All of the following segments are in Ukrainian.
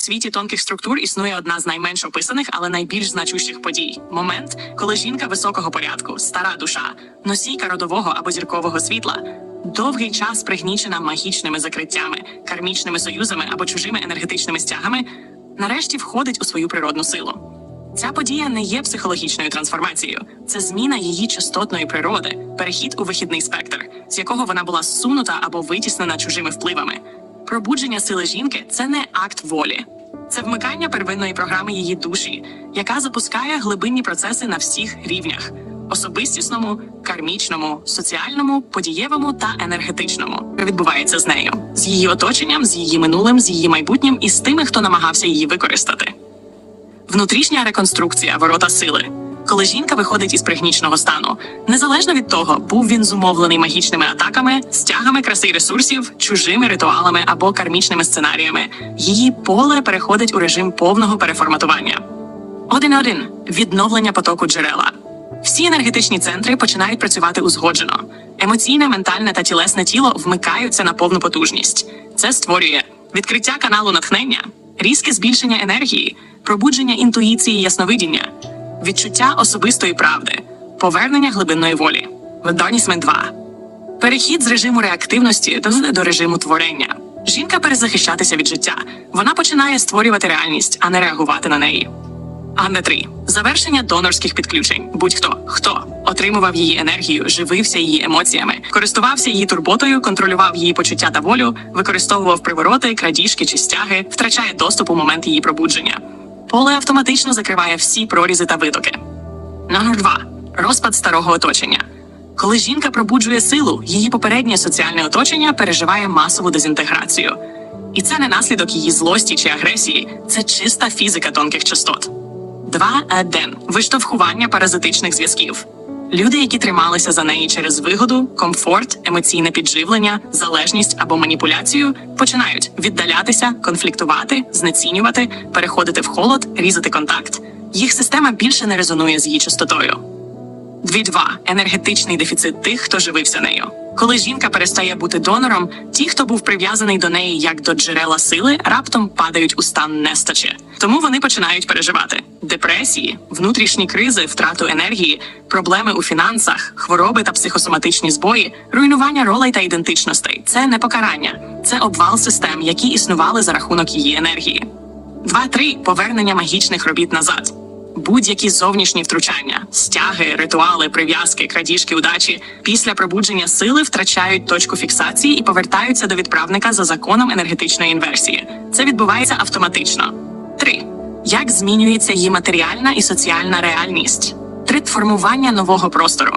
В світі тонких структур існує одна з найменш описаних, але найбільш значущих подій момент, коли жінка високого порядку, стара душа, носійка родового або зіркового світла, довгий час пригнічена магічними закриттями, кармічними союзами або чужими енергетичними стягами, нарешті входить у свою природну силу. Ця подія не є психологічною трансформацією, це зміна її частотної природи, перехід у вихідний спектр, з якого вона була зсунута або витіснена чужими впливами. Пробудження сили жінки це не акт волі, це вмикання первинної програми її душі, яка запускає глибинні процеси на всіх рівнях: особистісному, кармічному, соціальному, подієвому та енергетичному. Відбувається з нею, з її оточенням, з її минулим, з її майбутнім і з тими, хто намагався її використати. Внутрішня реконструкція ворота сили. Коли жінка виходить із пригнічного стану, незалежно від того, був він зумовлений магічними атаками, стягами краси й ресурсів, чужими ритуалами або кармічними сценаріями, її поле переходить у режим повного переформатування. Один-один відновлення потоку джерела. Всі енергетичні центри починають працювати узгоджено. Емоційне, ментальне та тілесне тіло вмикаються на повну потужність. Це створює відкриття каналу натхнення, різке збільшення енергії, пробудження інтуїції і ясновидіння, відчуття особистої правди, повернення глибинної волі. Ведонісмен 2. Перехід з режиму реактивності до, до режиму творення. Жінка перезахищатися від життя. Вона починає створювати реальність, а не реагувати на неї. Анне 3. Завершення донорських підключень. Будь-хто хто отримував її енергію, живився її емоціями, користувався її турботою, контролював її почуття та волю, використовував привороти, крадіжки чи стяги, втрачає доступ у момент її пробудження. Поле автоматично закриває всі прорізи та витоки. Номер 2. Розпад старого оточення. Коли жінка пробуджує силу, її попереднє соціальне оточення переживає масову дезінтеграцію. І це не наслідок її злості чи агресії, це чиста фізика тонких частот. 2. Аден виштовхування паразитичних зв'язків. Люди, які трималися за неї через вигоду, комфорт, емоційне підживлення, залежність або маніпуляцію, починають віддалятися, конфліктувати, знецінювати, переходити в холод, різати контакт. Їх система більше не резонує з її частотою. 2.2. енергетичний дефіцит тих, хто живився нею. Коли жінка перестає бути донором, ті, хто був прив'язаний до неї як до джерела сили, раптом падають у стан нестачі. Тому вони починають переживати депресії, внутрішні кризи, втрату енергії, проблеми у фінансах, хвороби та психосоматичні збої, руйнування ролей та ідентичностей. Це не покарання, це обвал систем, які існували за рахунок її енергії. 2.3. повернення магічних робіт назад. Будь-які зовнішні втручання, стяги, ритуали, прив'язки, крадіжки, удачі після пробудження сили втрачають точку фіксації і повертаються до відправника за законом енергетичної інверсії. Це відбувається автоматично. 3. Як змінюється її матеріальна і соціальна реальність? Три формування нового простору.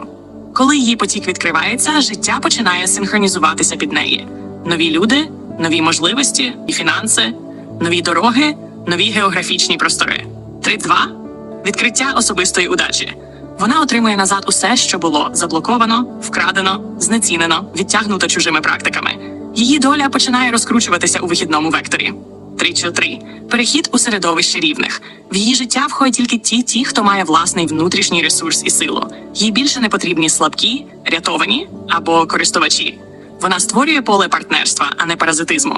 Коли її потік відкривається, життя починає синхронізуватися під неї. Нові люди, нові можливості і фінанси, нові дороги, нові географічні простори. 3.2. Відкриття особистої удачі. Вона отримує назад усе, що було заблоковано, вкрадено, знецінено, відтягнуто чужими практиками. Її доля починає розкручуватися у вихідному векторі. 3 перехід у середовище рівних. В її життя входять тільки ті, ті, хто має власний внутрішній ресурс і силу. Їй більше не потрібні слабкі, рятовані або користувачі. Вона створює поле партнерства, а не паразитизму.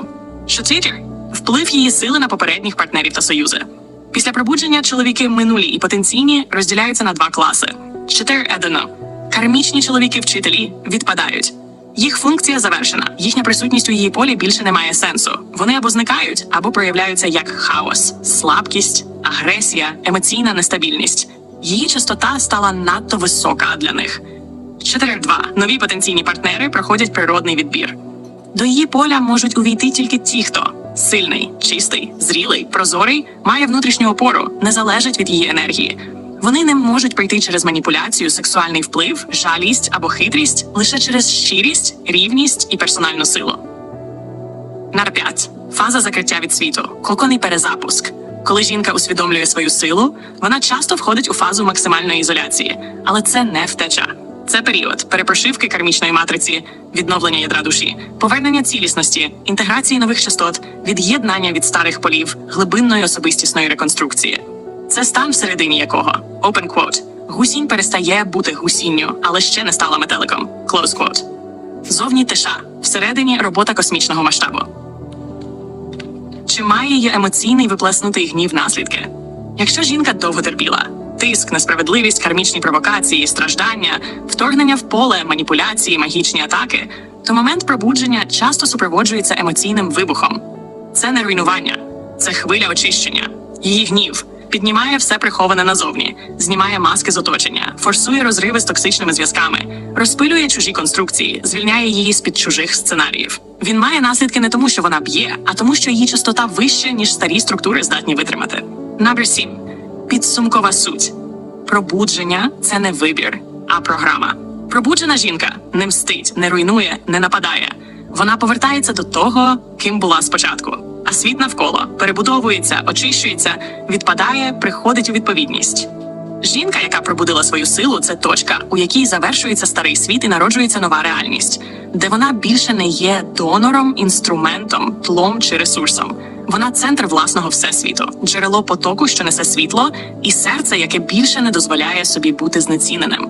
4. вплив її сили на попередніх партнерів та союзи. Після пробудження чоловіки минулі і потенційні розділяються на два класи. 4 едено. Кармічні чоловіки-вчителі відпадають. Їх функція завершена. Їхня присутність у її полі більше не має сенсу. Вони або зникають, або проявляються як хаос, слабкість, агресія, емоційна нестабільність. Її частота стала надто висока для них. 4.2. Нові потенційні партнери проходять природний відбір. До її поля можуть увійти тільки ті, хто сильний, чистий, зрілий, прозорий, має внутрішню опору, не залежить від її енергії. Вони не можуть пройти через маніпуляцію, сексуальний вплив, жалість або хитрість лише через щирість, рівність і персональну силу. Нар 5. Фаза закриття від світу. Коконний перезапуск. Коли жінка усвідомлює свою силу, вона часто входить у фазу максимальної ізоляції, але це не втеча. Це період перепрошивки кармічної матриці, відновлення ядра душі, повернення цілісності, інтеграції нових частот, від'єднання від старих полів, глибинної особистісної реконструкції. Це стан всередині якого open quote, гусінь перестає бути гусінню, але ще не стала метеликом. Close quote. Зовні тиша, всередині робота космічного масштабу. Чи має її емоційний виплеснутий гнів наслідки? Якщо жінка довго терпіла, тиск, несправедливість, кармічні провокації, страждання, вторгнення в поле, маніпуляції, магічні атаки, то момент пробудження часто супроводжується емоційним вибухом. Це не руйнування, це хвиля очищення. Її гнів піднімає все приховане назовні, знімає маски з оточення, форсує розриви з токсичними зв'язками, розпилює чужі конструкції, звільняє її з під чужих сценаріїв. Він має наслідки не тому, що вона б'є, а тому, що її частота вища, ніж старі структури здатні витримати. Number 7. Підсумкова суть. Пробудження це не вибір, а програма. Пробуджена жінка не мстить, не руйнує, не нападає. Вона повертається до того, ким була спочатку. А світ навколо перебудовується, очищується, відпадає, приходить у відповідність. Жінка, яка пробудила свою силу, це точка, у якій завершується старий світ і народжується нова реальність, де вона більше не є донором, інструментом, тлом чи ресурсом. Вона центр власного всесвіту, джерело потоку, що несе світло, і серце, яке більше не дозволяє собі бути знеціненим.